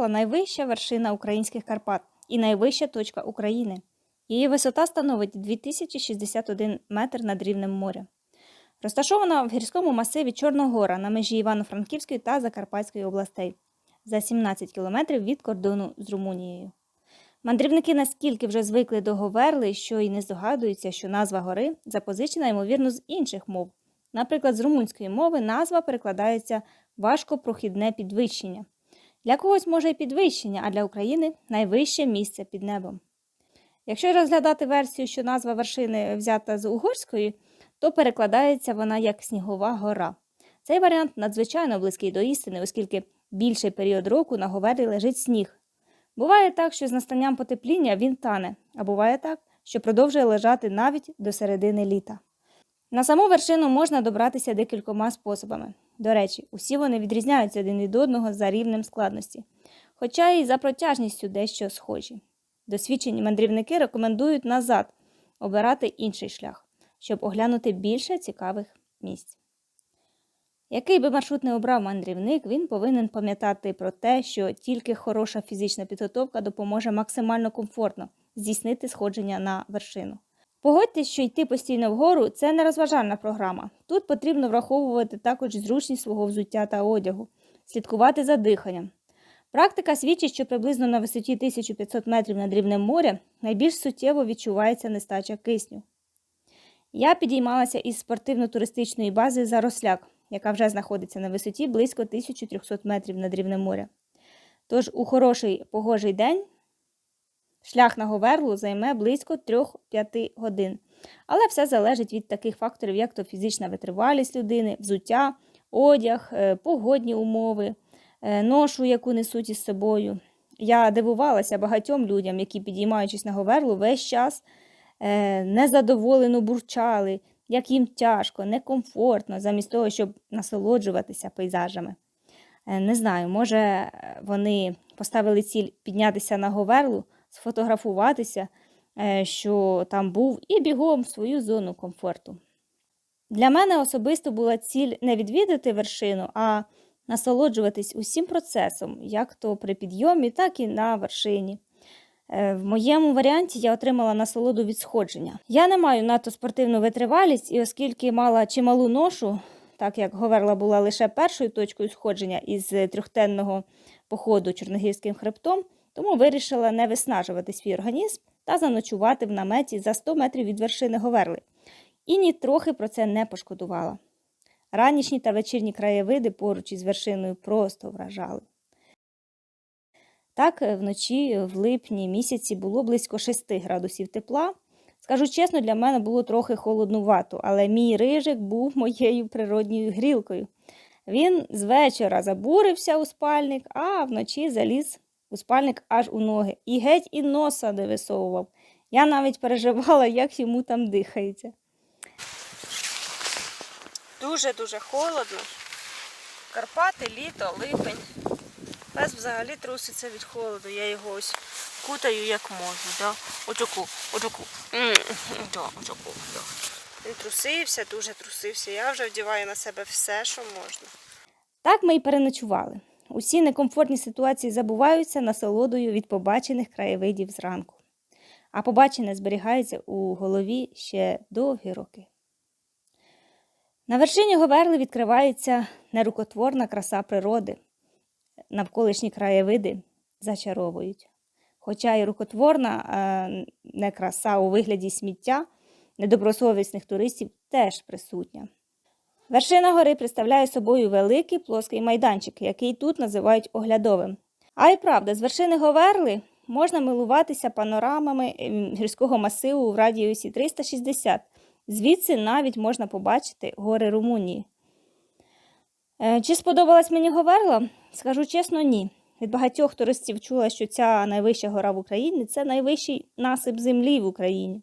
Говерла найвища вершина українських Карпат і найвища точка України. Її висота становить 2061 метр над рівнем моря. Розташована в гірському масиві Чорногора на межі Івано-Франківської та Закарпатської областей за 17 кілометрів від кордону з Румунією. Мандрівники наскільки вже звикли до Говерли, що й не здогадуються, що назва гори запозичена, ймовірно, з інших мов. Наприклад, з румунської мови назва перекладається важкопрохідне підвищення. Для когось може й підвищення, а для України найвище місце під небом. Якщо розглядати версію, що назва вершини взята з угорської, то перекладається вона як снігова гора. Цей варіант надзвичайно близький до істини, оскільки більший період року на Говерлі лежить сніг. Буває так, що з настанням потепління він тане, а буває так, що продовжує лежати навіть до середини літа. На саму вершину можна добратися декількома способами. До речі, усі вони відрізняються один від одного за рівнем складності, хоча і за протяжністю дещо схожі. Досвідчені мандрівники рекомендують назад обирати інший шлях, щоб оглянути більше цікавих місць. Який би маршрут не обрав мандрівник, він повинен пам'ятати про те, що тільки хороша фізична підготовка допоможе максимально комфортно здійснити сходження на вершину. Погодьтесь, що йти постійно вгору це не розважальна програма. Тут потрібно враховувати також зручність свого взуття та одягу, слідкувати за диханням. Практика свідчить, що приблизно на висоті 1500 метрів над рівнем моря найбільш суттєво відчувається нестача кисню. Я підіймалася із спортивно-туристичної бази Заросляк, яка вже знаходиться на висоті близько 1300 метрів над рівнем моря. Тож у хороший погожий день шлях на Говерлу займе близько 3-5 годин. Але все залежить від таких факторів, як то фізична витривалість людини, взуття, одяг, е, погодні умови, е, ношу, яку несуть із собою. Я дивувалася багатьом людям, які, підіймаючись на Говерлу, весь час е, незадоволено бурчали, як їм тяжко, некомфортно, замість того, щоб насолоджуватися пейзажами. Не знаю, може вони поставили ціль піднятися на Говерлу, сфотографуватися, е, що там був, і бігом в свою зону комфорту. Для мене особисто була ціль не відвідати вершину, а насолоджуватись усім процесом, як то при підйомі, так і на вершині. Е, В моєму варіанті я отримала насолоду від сходження. Я не маю надто спортивну витривалість, і оскільки мала чималу ношу, так як Говерла була лише першою точкою сходження із трьохтенного походу Чорногірським хребтом, тому вирішила не виснажувати свій організм та заночувати в наметі за 100 метрів від вершини Говерли. І нітрохи про це не пошкодувала. Ранішні та вечірні краєвиди поруч із вершиною просто вражали. Так, е, вночі в липні місяці було близько 6 градусів тепла. Скажу чесно, для мене було трохи холоднувато, але мій рижик був моєю природньою грілкою. Він з вечора забурився у спальник, а вночі заліз у спальник аж у ноги і геть і носа не висовував. Я навіть переживала, як йому там дихається. Дуже-дуже холодно. Карпати, літо, липень. Пес взагалі труситься від холоду. Я його ось кутаю як можу. Да? Отаку, отаку. Да, отаку, да. Він трусився, дуже трусився. Я вже вдіваю на себе все, що можна. Так ми й переночували. Усі некомфортні ситуації забуваються насолодою від побачених краєвидів зранку. А побачене зберігається у голові ще довгі роки. На вершині Говерли відкривається нерукотворна краса природи. Навколишні краєвиди зачаровують. Хоча і рукотворна не краса у вигляді сміття недобросовісних туристів теж присутня. Вершина гори представляє собою великий плоский майданчик, який тут називають оглядовим. А й правда, з вершини Говерли можна милуватися панорамами ем, гірського масиву в радіусі 360. Звідси навіть можна побачити гори Румунії. Е, Чи сподобалась мені Говерла? Скажу чесно, ні. Від багатьох туристів чула, що ця найвища гора в Україні це найвищий насип землі в Україні.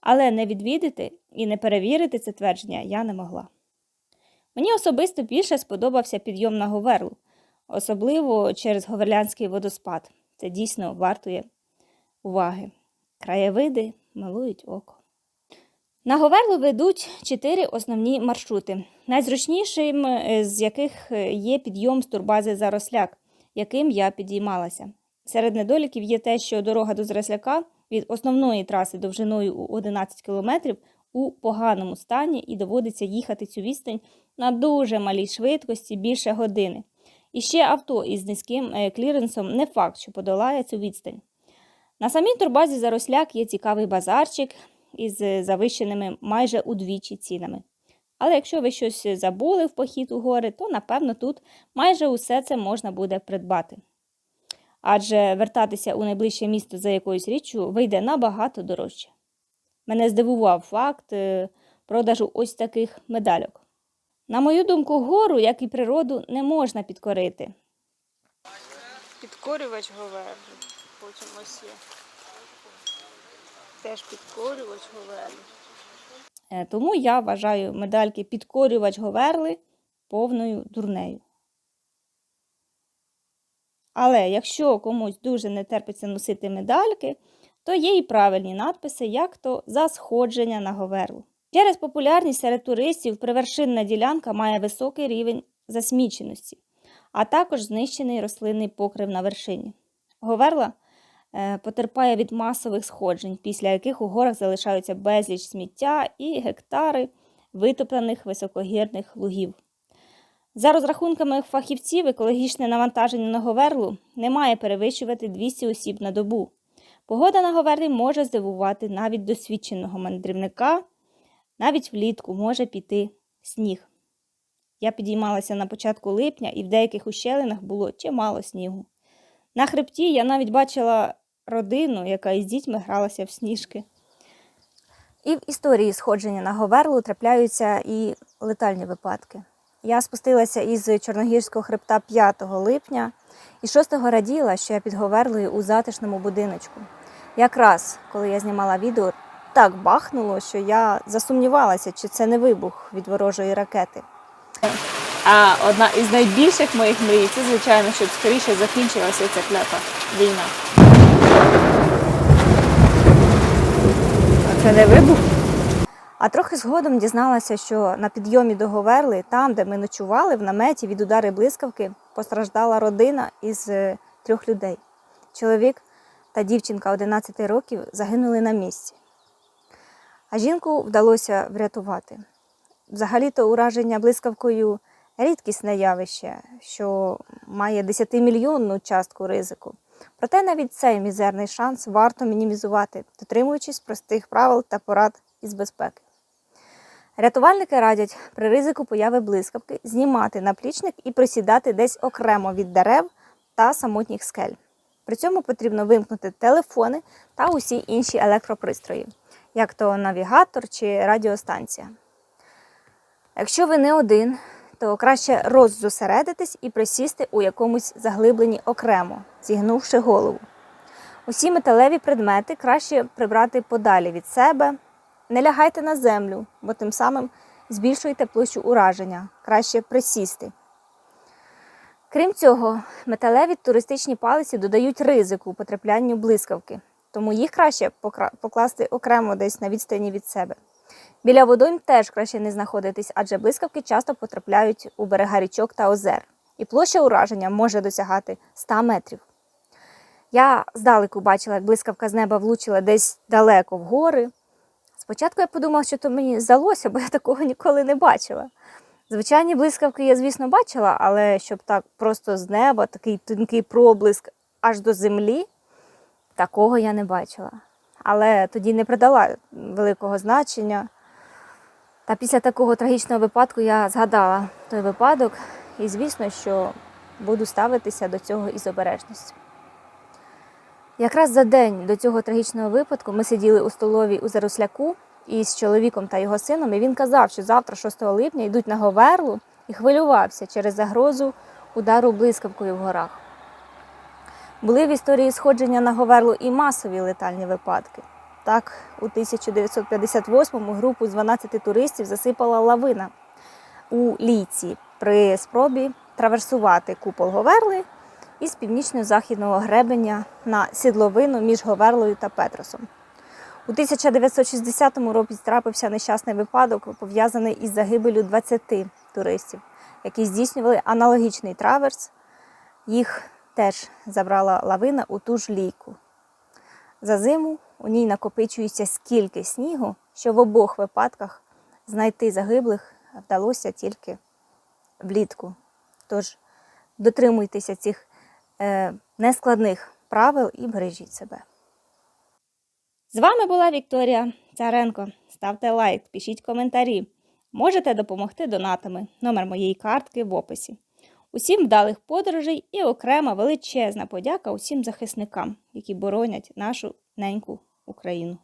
Але не відвідати і не перевірити це твердження я не могла. Мені особисто більше сподобався підйом на Говерлу, особливо через Говерлянський водоспад. Це дійсно вартує уваги. Краєвиди милують око. На Говерлу ведуть чотири основні маршрути, найзручнішим е, з яких е, є підйом з турбази Заросляк, яким я підіймалася. Серед недоліків є те, що дорога до Зросляка від основної траси довжиною у 11 кілометрів у поганому стані і доводиться їхати цю відстань на дуже малій швидкості більше години. І ще авто із низьким е, кліренсом не факт, що подолає цю відстань. На самій турбазі Заросляк є цікавий базарчик із е, завищеними майже удвічі цінами. Але якщо ви щось забули в похід у гори, то напевно тут майже усе це можна буде придбати. Адже вертатися у найближче місто за якоюсь річчю вийде набагато дорожче. Мене здивував факт е, продажу ось таких медальок. На мою думку, гору, як і природу, не можна підкорити. Підкорювач говерлу. Потім ось є. Теж підкорювач говерлу. Е, Тому я вважаю медальки підкорювач Говерли повною дурнею. Але якщо комусь дуже не терпиться носити медальки, то є і правильні надписи, як то за сходження на Говерлу. Через популярність серед туристів привершинна ділянка має високий рівень засміченості, а також знищений рослинний покрив на вершині. Говерла е, потерпає від масових сходжень, після яких у горах залишаються безліч сміття і гектари витоплених високогірних лугів. За розрахунками фахівців, екологічне навантаження на Говерлу не має перевищувати 200 осіб на добу. Погода на Говерлі може здивувати навіть досвідченого мандрівника, навіть влітку може піти сніг. Я підіймалася на початку липня, і в деяких ущелинах було чимало снігу. На хребті я навіть бачила родину, яка із дітьми гралася в сніжки. І в історії сходження на Говерлу трапляються і летальні випадки. Я спустилася із Чорногірського хребта 5 липня і 6 раділа, що я під Говерлою у затишному будиночку. Якраз коли я знімала відео, так бахнуло, що я засумнівалася, чи це не вибух від ворожої ракети. А одна із найбільших моїх мрій це, звичайно, щоб скоріше закінчилася ця клята війна. А це не вибух? А трохи згодом дізналася, що на підйомі до Говерли, там, де ми ночували, в наметі від удари блискавки, постраждала родина із е, трьох людей. Чоловік та дівчинка 11 років загинули на місці. А жінку вдалося врятувати. Взагалі-то ураження блискавкою рідкісне явище, що має 10-мільйонну частку ризику. Проте навіть цей мізерний шанс варто мінімізувати, дотримуючись простих правил та порад із безпеки. Рятувальники радять при ризику появи блискавки знімати наплічник і присідати десь окремо від дерев та самотніх скель. При цьому потрібно вимкнути телефони та усі інші електропристрої, як то навігатор чи радіостанція. Якщо ви не один, то краще роззосередитись і присісти у якомусь заглибленні окремо, зігнувши голову. Усі металеві предмети краще прибрати подалі від себе. Не лягайте на землю, бо тим самим збільшуєте площу ураження, краще присісти. Крім цього, металеві туристичні палиці додають ризику потраплянню блискавки, тому їх краще покласти окремо десь на відстані від себе. Біля водойм теж краще не знаходитись, адже блискавки часто потрапляють у берега річок та озер, і площа ураження може досягати 100 метрів. Я здалеку бачила, як блискавка з неба влучила десь далеко в гори. Спочатку я подумала, що то мені здалося, бо я такого ніколи не бачила. Звичайні блискавки я, звісно, бачила, але щоб так просто з неба, такий тонкий проблиск аж до землі, такого я не бачила. Але тоді не придала великого значення. Та після такого трагічного випадку я згадала той випадок, і звісно, що буду ставитися до цього із обережністю. Якраз за день до цього трагічного випадку ми сиділи у столовій у Заросляку із чоловіком та його сином, і він казав, що завтра, 6 липня, йдуть на Говерлу і хвилювався через загрозу удару блискавкою в горах. Були в історії сходження на Говерлу і масові летальні випадки. Так, у 1958-му групу з 12 туристів засипала лавина у лійці при спробі траверсувати купол Говерли із північно-західного гребеня на сідловину між Говерлою та Петросом. У 1960 році трапився нещасний випадок, пов'язаний із загибелю 20 туристів, які здійснювали аналогічний траверс. Їх теж забрала лавина у ту ж лійку. За зиму у ній накопичується скільки снігу, що в обох випадках знайти загиблих вдалося тільки влітку. Тож дотримуйтеся цих нескладних правил і бережіть себе. З вами була Вікторія Царенко. Ставте лайк, пишіть коментарі. Можете допомогти донатами. Номер моєї картки в описі. Усім вдалих подорожей і окрема величезна подяка усім захисникам, які боронять нашу неньку Україну.